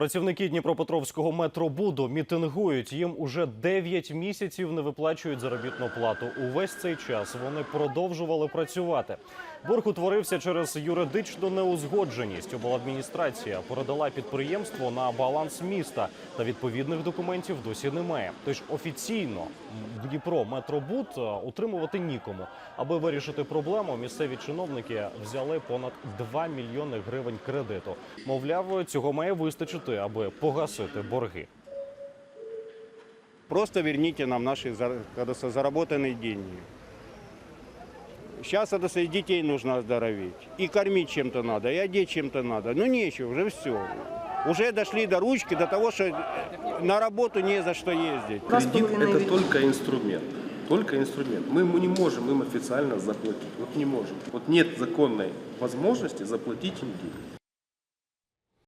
Працівники Дніпропетровського метробуду мітингують. Їм уже 9 місяців не виплачують заробітну плату. Увесь цей час вони продовжували працювати. Борг утворився через юридичну неузгодженість. Обладміністрація передала підприємство на баланс міста, та відповідних документів досі немає. Тож офіційно Дніпро метробуд е, утримувати нікому. Аби вирішити проблему, місцеві чиновники взяли понад 2 мільйони гривень кредиту. Мовляв, цього має вистачити, аби погасити борги. Просто верните нам наши зар- когда со- заработанные деньги. Сейчас это и детей нужно оздоровить. И кормить чем-то надо, и одеть чем-то надо. Ну нечего, уже все. Уже дошли до ручки, до того, что на работу не за что ездить. Два с Кредит половиной это века. только инструмент. Только инструмент. Мы ему не можем им официально заплатить. Вот не можем. Вот нет законной возможности заплатить им деньги.